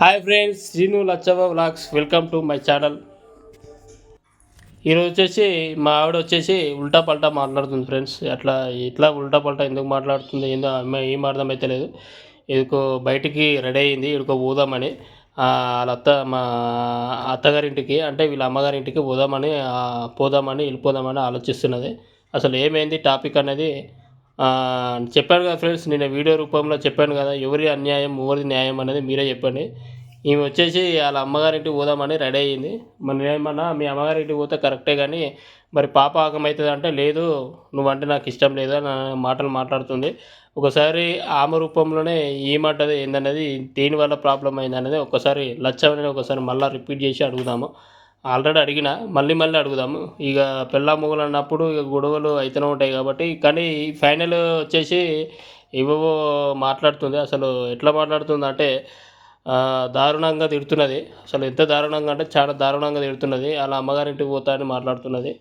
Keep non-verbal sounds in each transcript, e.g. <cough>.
Hi friends Srinu లచ్చవ vlogs welcome to my channel ఈరోజు వచ్చేసి మా ఆవిడ వచ్చేసి ఉల్టా పల్టా మాట్లాడుతుంది ఫ్రెండ్స్ అట్లా ఇట్లా ఉల్టా పల్టా ఎందుకు మాట్లాడుతుంది ఏందో ఏం అర్థమైతే లేదు. ఇదికో బయటికి రెడీ అయింది ఇదికో పోదామని. వాళ్ళ అత్త మా అత్తగారింటికి అంటే వీళ్ళ అమ్మగారింటికి పోదామని పోదామని వెళ్ళిపోదామని ఆలోచిస్తున్నది. అసలు ఏమైంది టాపిక్ అనేది? చెప్పాను కదా ఫ్రెండ్స్ నేను వీడియో రూపంలో చెప్పాను కదా ఎవరి అన్యాయం ఎవరిది న్యాయం అనేది మీరే చెప్పండి. ఈమె వచ్చేసి వాళ్ళ అమ్మగారింటికి పోదామని రెడీ అయ్యింది. మరి ఏమన్నా మీ అమ్మగారింటికి పోతే కరెక్టే కానీ మరి పాప ఆకమవుతుంది అంటే లేదు నువ్వంటే నాకు ఇష్టం లేదు అని మాటలు మాట్లాడుతుంది. ఒకసారి ఆమె రూపంలోనే ఏమంటది ఏందనేది దేనివల్ల ప్రాబ్లం అయింది అనేది ఒకసారి లచ్చమని ఒకసారి మళ్ళీ రిపీట్ చేసి అడుగుదాము. ఆల్రెడీ అడిగిన మళ్ళీ మళ్ళీ అడుగుదాము. ఇక పెళ్ళ మొగలు అన్నప్పుడు ఇక గొడవలు అయితేనే ఉంటాయి కాబట్టి కానీ ఫైనల్ వచ్చేసి ఏవేవో మాట్లాడుతుంది. అసలు ఎట్లా మాట్లాడుతుంది అంటే దారుణంగా తిడుతున్నది. అసలు ఎంత దారుణంగా అంటే చాలా దారుణంగా తిడుతున్నది. అలా అమ్మగారింటికి పోతా అని మాట్లాడుతున్నది.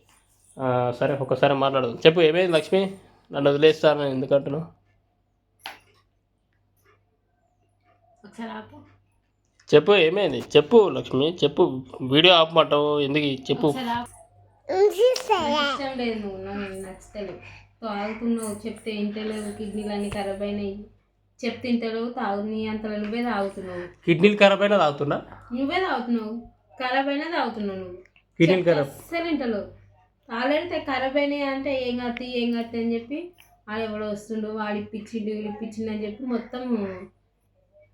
సరే ఒకసారి మాట్లాడదు. చెప్పు ఏమైంది లక్ష్మి? నన్ను వదిలేస్తాను ఎందుకంటున్నావు ఒకసారి చెప్పు ఏమైంది? చెప్పు లక్ష్మి చెప్పు. వీడియో ఆపమంటావు ఎందుకు? చెప్పు. నువ్వు నాకు నచ్చలేదు. తాగుతున్నావు చెప్తే ఇంటలేవు కిడ్నీలు అన్ని ఖరాబ్ అయినాయి. చెప్తే ఇంటలేవు తాగు నీ అంతలో నువ్వే తాగుతున్నావు. కిడ్నీలు ఖరాబ్ అయినా తాగుతున్నా? నువ్వే తాగుతున్నావు. ఖరాబ్ అయినా తాగుతున్నావు నువ్వు. కిడ్నీలు ఖరాబ్. అస్సలు ఇంటలేవు. ఆల్రెడీ ఖరాబ్ అయినాయి అంటే ఏం కత్తి ఏం కత్తి అని చెప్పి వాడు ఎవడో వస్తుండు వాడు ఇప్పించిండు వీడు ఇప్పించిండు అని చెప్పి మొత్తం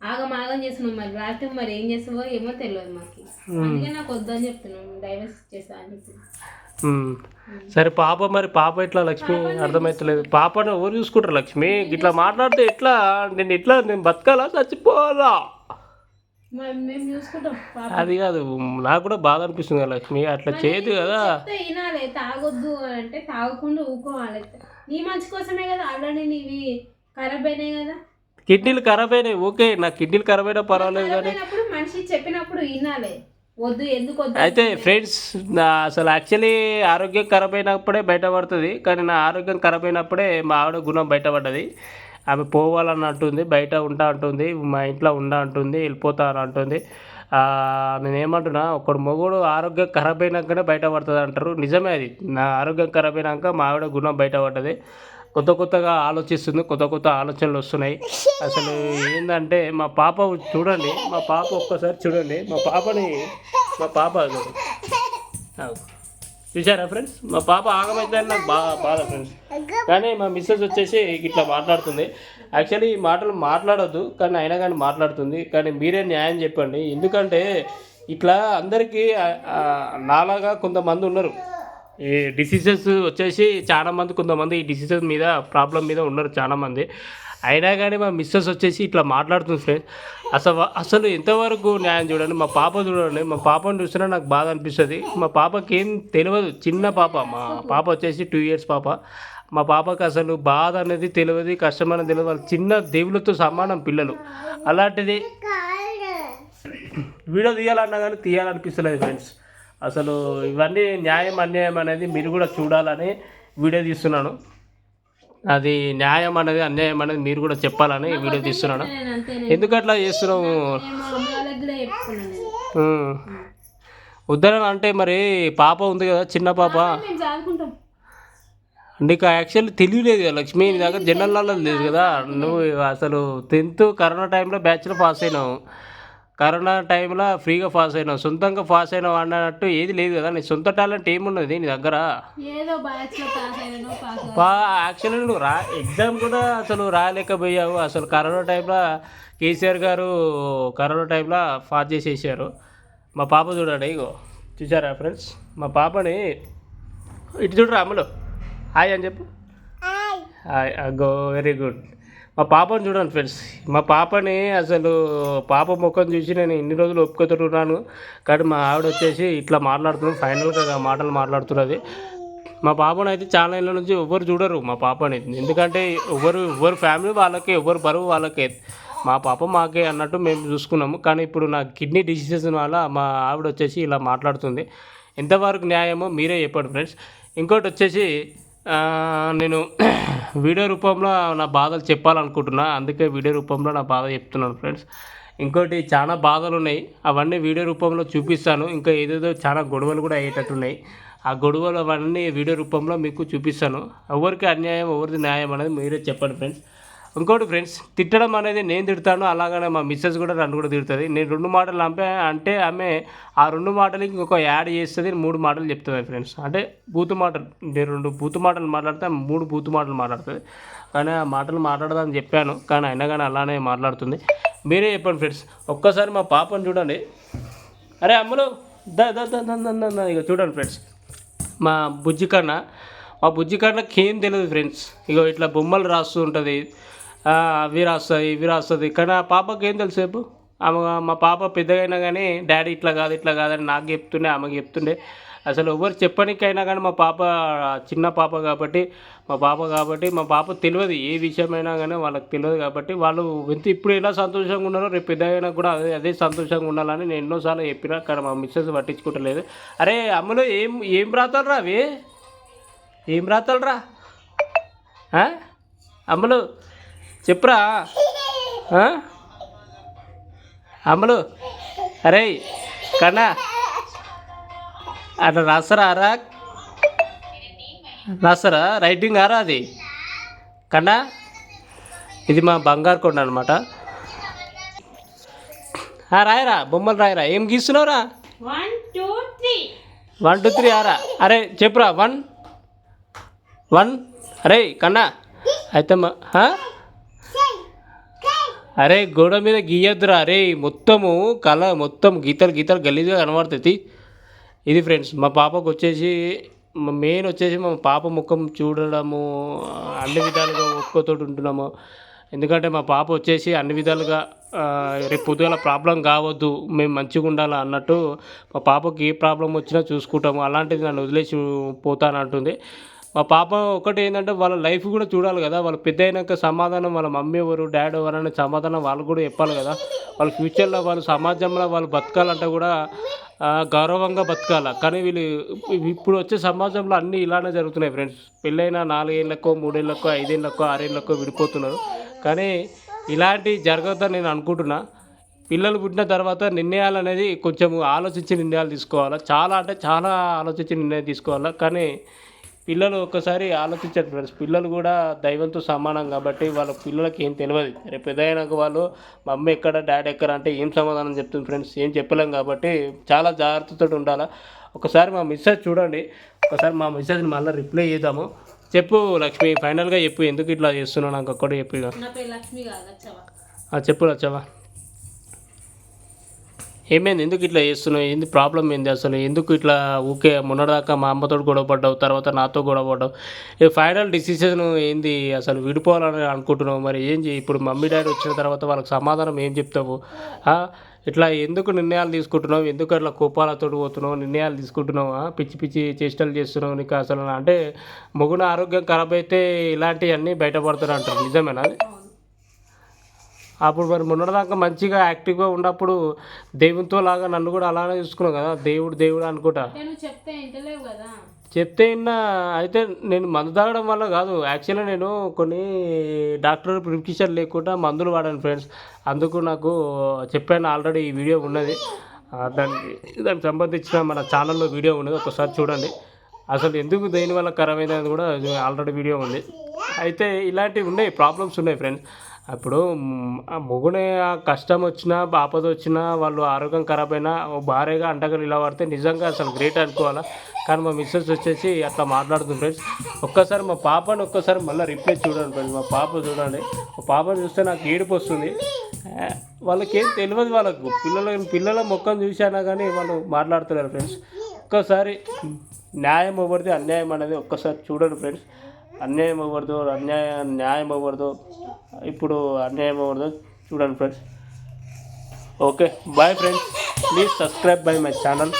ఆగం ఆగం చేస్తున్నావు మరి లాస్ట్ మరి ఏం చేస్తావో ఏమో తెలియదు మాకు. అందుకే నాకు వద్దని చెప్తున్నాను డైవర్స్ చేస్తా అని. సరే పాప మరి పాప ఎట్లా లక్ష్మి అర్థమవుతలేదు పాపను ఎవరు చూసుకుంటారు లక్ష్మి? ఇట్లా మాట్లాడితే ఎట్లా? నేను ఎట్లా? నేను బతకాలా? చచ్చిపోవాలా? అది కాదు నాకు కూడా బాధ అనిపిస్తుంది కదా లక్ష్మి. అట్లా చేయదు కదా. వినాలి తాగొద్దు అంటే తాగకుండా ఊకోవాలి. నీ మంచి కోసమే కదా ఆల్రెడీ నీవి ఖరాబ్ అయినాయి కదా. కిడ్నీలు ఖరాబ్ అయినాయి. ఓకే నా కిడ్నీలు ఖరాబ్ అయినా పర్వాలేదు కానీ మనిషి చెప్పినప్పుడు వినాలి. వద్దు ఎందుకు అయితే ఫ్రెండ్స్ నా అసలు యాక్చువల్లీ ఆరోగ్యం ఖరాబ్ అయినప్పుడే బయటపడుతుంది. కానీ నా ఆరోగ్యం ఖరాబ్ అయినప్పుడే మా ఆవిడ గుణం బయటపడ్డది. ఆమె పోవాలని అంటుంది బయట ఉంటా అంటుంది మా ఇంట్లో ఉండా అంటుంది వెళ్ళిపోతా అని అంటుంది. నేనేమంటున్నా ఒకడు మొగుడు ఆరోగ్యం ఖరాబ్ అయినాకనే బయటపడుతుంది అంటారు. నిజమే అది. నా ఆరోగ్యం ఖరాబ్ అయినాక మా ఆవిడ గుణం బయటపడ్డది. కొత్త కొత్తగా ఆలోచిస్తుంది కొత్త కొత్త ఆలోచనలు వస్తున్నాయి. అసలు ఏంటంటే మా పాప చూడండి మా పాప ఒక్కసారి చూడండి. మా పాపని మా పాప చూసారా ఫ్రెండ్స్ మా పాప ఆగమైందని నాకు బాగా బాధ ఫ్రెండ్స్ కానీ మా మిస్సెస్ వచ్చేసి ఇట్లా మాట్లాడుతుంది. యాక్చువల్లీ ఈ మాటలు మాట్లాడొద్దు కానీ అయినా కానీ మాట్లాడుతుంది. కానీ మీరే న్యాయం చెప్పండి. ఎందుకంటే ఇట్లా అందరికీ నాలాగా కొంతమంది ఉన్నారు. ఈ డిసీజెస్ వచ్చేసి చాలా మంది కొంతమంది ఈ డిసీజెస్ మీద ప్రాబ్లం మీద ఉన్నారు చాలా మంది. అయినా కానీ మా మిస్సెస్ వచ్చేసి ఇట్లా మాట్లాడుతుంది ఫ్రెండ్స్ అసలు అసలు ఎంతవరకు న్యాయం చూడండి మా పాప చూడండి మా పాపను చూసినా నాకు బాధ అనిపిస్తుంది. మా పాపకి ఏం తెలియదు చిన్న పాప. మా పాప వచ్చేసి టూ ఇయర్స్ పాప. మా పాపకి అసలు బాధ అనేది తెలియదు కష్టం అనేది తెలియదు. వాళ్ళు చిన్న దేవులతో సమానం పిల్లలు. అలాంటిది వీడియో తీయాలన్నా కానీ తీయాలనిపిస్తలేదు ఫ్రెండ్స్ అసలు ఇవన్నీ న్యాయం అన్యాయం అనేది మీరు కూడా చూడాలని వీడియో తీస్తున్నాను. అది న్యాయం అనేది అన్యాయం అనేది మీరు కూడా చెప్పాలని వీడియో తీస్తున్నాను. నేను అంతే ఎందుకు అట్లా చేస్తున్నావు? నేను మా అమ్మ వాళ్ళకి కూడా చెప్పుకున్నాను నేను. ఉమ్. వద్దనని అంటే మరి పాప ఉంది కదా చిన్న పాప. నీకు యాక్చువల్లీ తెలియలేదు కదా లక్ష్మి నీ దగ్గర జనరల్ నాలెడ్జ్ లేదు కదా. నువ్వు అసలు టెన్త్ కరోనా టైంలో బ్యాచ్లో పాస్ అయినావు. కరోనా టైంలో ఫ్రీగా పాస్ అయినావు సొంతంగా పాస్ అయినావు అన్నట్టు ఏది లేదు కదా నీ సొంత టాలెంట్ ఏమున్నది నీ దగ్గర? ఏదో బ్యాచ్లో పాస్ అయినానో పాస్ పా యాక్చువల్లీ నువ్వు రా ఎగ్జామ్ కూడా అసలు రాలేకపోయావు. అసలు కరోనా టైంలో కేసీఆర్ గారు కరోనా టైంలో పాస్ చేసేసారు. మా పాప చూడండి ఇగో చూసారా ఫ్రెండ్స్ మా పాపని ఇటు చూడరా అమ్మలు హాయ్ అని చెప్పు. హాయ్. గో వెరీ గుడ్ మా పాపని చూడండి ఫ్రెండ్స్. మా పాపని అసలు పాప ముఖం చూసి నేను ఇన్ని రోజులు ఒప్పుకొతున్నాను. కానీ మా ఆవిడ వచ్చేసి ఇట్లా మాట్లాడుతున్నాను ఫైనల్గా మాటలు మాట్లాడుతున్నది. మా పాపను అయితే చాలా ఇళ్ళ నుంచి ఎవ్వరు చూడరు మా పాపని. ఎందుకంటే ఎవరు ఎవరు ఫ్యామిలీ వాళ్ళకే ఎవరు బరువు వాళ్ళకే. మా పాప మాకే అన్నట్టు మేము చూసుకున్నాము. కానీ ఇప్పుడు నా కిడ్నీ డిసీజెస్ వల్ల మా ఆవిడ వచ్చేసి ఇలా మాట్లాడుతుంది. ఎంతవరకు న్యాయమో మీరే చెప్పండి ఫ్రెండ్స్. ఇంకోటి వచ్చేసి నేను <clears throat> వీడియో రూపంలో నా బాధలు చెప్పాలనుకుంటున్నా. అందుకే వీడియో రూపంలో నా బాధ చెప్తున్నాను ఫ్రెండ్స్. ఇంకోటి చాలా బాధలు ఉన్నాయి అవన్నీ వీడియో రూపంలో చూపిస్తాను. ఇంకా ఏదేదో చాలా గొడవలు కూడా అయ్యేటట్టున్నాయి. ఆ గొడవలు అవన్నీ వీడియో రూపంలో మీకు చూపిస్తాను. ఎవరికి అన్యాయం ఎవరిది న్యాయం అనేది మీరే చెప్పండి ఫ్రెండ్స్. ఇంకోటి ఫ్రెండ్స్ తిట్టడం అనేది నేను తిడతాను అలాగనే మా మిస్సెస్ కూడా నన్ను కూడా తిడుతుంది. నేను రెండు మాటలు అంపే అంటే ఆమె ఆ రెండు మాటలకి ఇంకొక యాడ్ చేస్తుంది మూడు మాటలు చెప్తుంది ఫ్రెండ్స్. అంటే బూతు మాటలు నేను రెండు బూతు మాటలు మాట్లాడితే మూడు బూతు మాటలు మాట్లాడుతుంది. కానీ ఆ మాటలు మాట్లాడదని చెప్పాను కానీ అయినా కానీ అలానే మాట్లాడుతుంది. మీరే చెప్పండి ఫ్రెండ్స్ ఒక్కసారి మా పాపను చూడండి. అరే అమ్మలు దా దా దా దా ఇక చూడండి ఫ్రెండ్స్. మా బుజ్జి కన్నా మా బుజ్జి కన్నా ఏం తెలియదు ఫ్రెండ్స్. ఇగో ఇట్లా బొమ్మలు రాస్తూ ఉంటుంది. అవి రాస్తుంది ఇవి రాస్తుంది కానీ ఆ పాపకి ఏం తెలుసు ఆమె మా పాప పెద్దగైనా కానీ డాడీ ఇట్లా కాదు ఇట్లా కాదని నాకు చెప్తుండే ఆమెకి చెప్తుండే. అసలు ఎవరు చెప్పడానికైనా కానీ మా పాప చిన్న పాప కాబట్టి మా పాప కాబట్టి మా పాప తెలియదు ఏ విషయమైనా కానీ వాళ్ళకి తెలియదు కాబట్టి వాళ్ళు ఎంత ఇప్పుడు ఎలా సంతోషంగా ఉన్నారో రేపు పెద్దగైనా కూడా అదే అదే సంతోషంగా ఉండాలని నేను ఎన్నోసార్లు చెప్పినా కానీ మా మిస్సెస్ పట్టించుకుంటలేదు. అరే అమ్మలో ఏం ఏం రాతారు రా అవి? ఏం రాతాలు రా? అమ్మలు చెప్పురా? అమ్మలు అరే కన్నా. అట్లా రాస్తారా రా. రాస్తారా? రైటింగ్ ఆరా అది? కన్నా ఇది మా బంగారు కొండ అనమాట రాయరా బొమ్మలు రాయరా. ఏం గీస్తున్నావురా? One two three one two three ఆరా? అరే చెప్పురా వన్ వన్ అరే కన్నా. అయితే మా? అరే గోడ మీద గీయద్దురా. అరే మొత్తము కళ మొత్తం గీతలు గీతలు గలీజ్గా కనబడుతుంది ఇది ఫ్రెండ్స్ మా పాపకు వచ్చేసి మెయిన్ వచ్చేసి మా పాప ముఖం చూడడము అన్ని విధాలుగా ఒక్కోతోటి ఉంటున్నాము. ఎందుకంటే మా పాప వచ్చేసి అన్ని విధాలుగా రేపు పొద్దుగల ప్రాబ్లం కావద్దు మేము మంచిగా ఉండాలి అన్నట్టు మా పాపకి ఏ ప్రాబ్లం వచ్చినా చూసుకుంటాము. అలాంటిది నన్ను వదిలేసి పోతానంటుంది. మా పాప ఒకటి ఏంటంటే వాళ్ళ లైఫ్ కూడా చూడాలి కదా. వాళ్ళు పెద్ద అయినాక సమాధానం వాళ్ళ మమ్మీ ఎవరు డాడీ ఎవరు అనే సమాధానం వాళ్ళు కూడా చెప్పాలి కదా. వాళ్ళ ఫ్యూచర్లో వాళ్ళు సమాజంలో వాళ్ళు బతకాలంటే కూడా గౌరవంగా బతకాల. కానీ వీళ్ళు ఇప్పుడు వచ్చే సమాజంలో అన్నీ ఇలానే జరుగుతున్నాయి ఫ్రెండ్స్. పెళ్ళైన నాలుగేళ్ళకో మూడేళ్ళకో ఐదేళ్ళకో ఆరేళ్ళకో విడిపోతున్నారు. కానీ ఇలాంటి జరగద్దని నేను అనుకుంటున్నా. పిల్లలు పుట్టిన తర్వాత నిర్ణయాలు అనేది కొంచెం ఆలోచించి నిర్ణయాలు తీసుకోవాలి? చాలా అంటే చాలా ఆలోచించి నిర్ణయం తీసుకోవాలి? కానీ పిల్లలు ఒక్కసారి ఆలోచించారు ఫ్రెండ్స్ పిల్లలు కూడా దైవంతో సమానం కాబట్టి వాళ్ళ పిల్లలకి ఏం తెలియదు రేపు పెద్దయినాక వాళ్ళు మమ్మీ ఎక్కడ డాడీ ఎక్కడ? అంటే ఏం సమాధానం చెప్తుంది ఫ్రెండ్స్ ఏం చెప్పలేం కాబట్టి చాలా జాగ్రత్తతో ఉండాలి? ఒకసారి మా మిస్సెస్ చూడండి. ఒకసారి మా మిస్సెస్ని మళ్ళీ రిప్లై చేద్దాము. చెప్పు లక్ష్మి ఫైనల్గా చెప్పు. ఎందుకు ఇట్లా చేస్తున్నావు? నాకు ఒక్కడే చెప్పు చెప్పు లచ్చవా ఏమైంది? ఎందుకు ఇట్లా చేస్తున్నావు? ఏంది ప్రాబ్లం ఏంది అసలు? ఎందుకు ఇట్లా ఊకే మొన్నదాకా మా అమ్మతో గొడవ పడ్డావు తర్వాత నాతో గొడవ పడ్డావు? ఫైనల్ డిసిషన్ ఏంది అసలు? విడిపోవాలని అనుకుంటున్నావు మరి? ఏం చేయి? ఇప్పుడు మమ్మీ డాడీ వచ్చిన తర్వాత వాళ్ళకి సమాధానం ఏం చెప్తావు? ఇట్లా ఎందుకు నిర్ణయాలు తీసుకుంటున్నావు? ఎందుకు అట్లా కోపాలతో పోతున్నావు? నిర్ణయాలు తీసుకుంటున్నావు? పిచ్చి పిచ్చి చేష్టలు చేస్తున్నావు నీకు అసలు? అంటే మొగున ఆరోగ్యం ఖరాబ్ అయితే ఇలాంటివన్నీ బయటపడుతున్నా అంటారు నిజమేనా అప్పుడు మరి మొన్నటిదాకా మంచిగా యాక్టివ్గా ఉన్నప్పుడు దేవునితో లాగా నన్ను కూడా అలానే చూసుకున్నావు కదా దేవుడు దేవుడు అనుకుంటా. చెప్తే కదా. చెప్తే అయితే నేను మందు తాగడం వల్ల కాదు యాక్చువల్గా నేను కొన్ని డాక్టర్ ప్రిస్క్రిప్షన్ లేకుండా మందులు వాడాను ఫ్రెండ్స్. అందుకు నాకు చెప్పాను ఆల్రెడీ ఈ వీడియో ఉన్నది. దానికి దానికి సంబంధించిన మన ఛానల్లో వీడియో ఉన్నది ఒకసారి చూడండి. అసలు ఎందుకు దేనివల్ల ఖరాబ్ అయిందని కూడా ఆల్రెడీ వీడియో ఉంది. అయితే ఇలాంటివి ఉన్నాయి ప్రాబ్లమ్స్ ఉన్నాయి ఫ్రెండ్స్. అప్పుడు ఆ మొగునే ఆ కష్టం వచ్చినా ఆపద వచ్చినా వాళ్ళు ఆరోగ్యం ఖరాబ్ అయినా భార్యగా అంటగా నిలబడితే నిజంగా అసలు గ్రేట్ అనుకోవాలా? కానీ మా మిస్సెస్ వచ్చేసి అట్లా మాట్లాడుతుంది ఫ్రెండ్స్. ఒక్కసారి మా పాపని ఒక్కసారి మళ్ళీ రిప్లై చూడండి ఫ్రెండ్స్ మా పాప చూడండి. మా పాపను చూస్తే నాకు ఏడుపు వస్తుంది. వాళ్ళకేం తెలియదు వాళ్ళకు. పిల్లల పిల్లల మొక్కను చూశానా కానీ వాళ్ళు మాట్లాడుతున్నారు ఫ్రెండ్స్. ఒక్కసారి న్యాయం ఇవ్వడితే అన్యాయం అనేది ఒక్కసారి చూడండి ఫ్రెండ్స్. అన్యాయం అవ్వదు అన్యాయం న్యాయం అవ్వదు ఇప్పుడు అన్యాయం అవ్వదు చూడండి friends okay bye friends please subscribe by my channel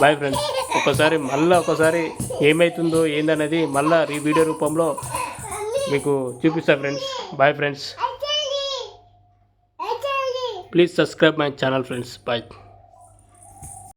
bye friends ఒకసారి మళ్ళీ ఒకసారి ఏమవుతుందో ఏందనేది మళ్ళీ ఈ వీడియో రూపంలో మీకు చూపిస్తా friends bye friends please subscribe my channel friends bye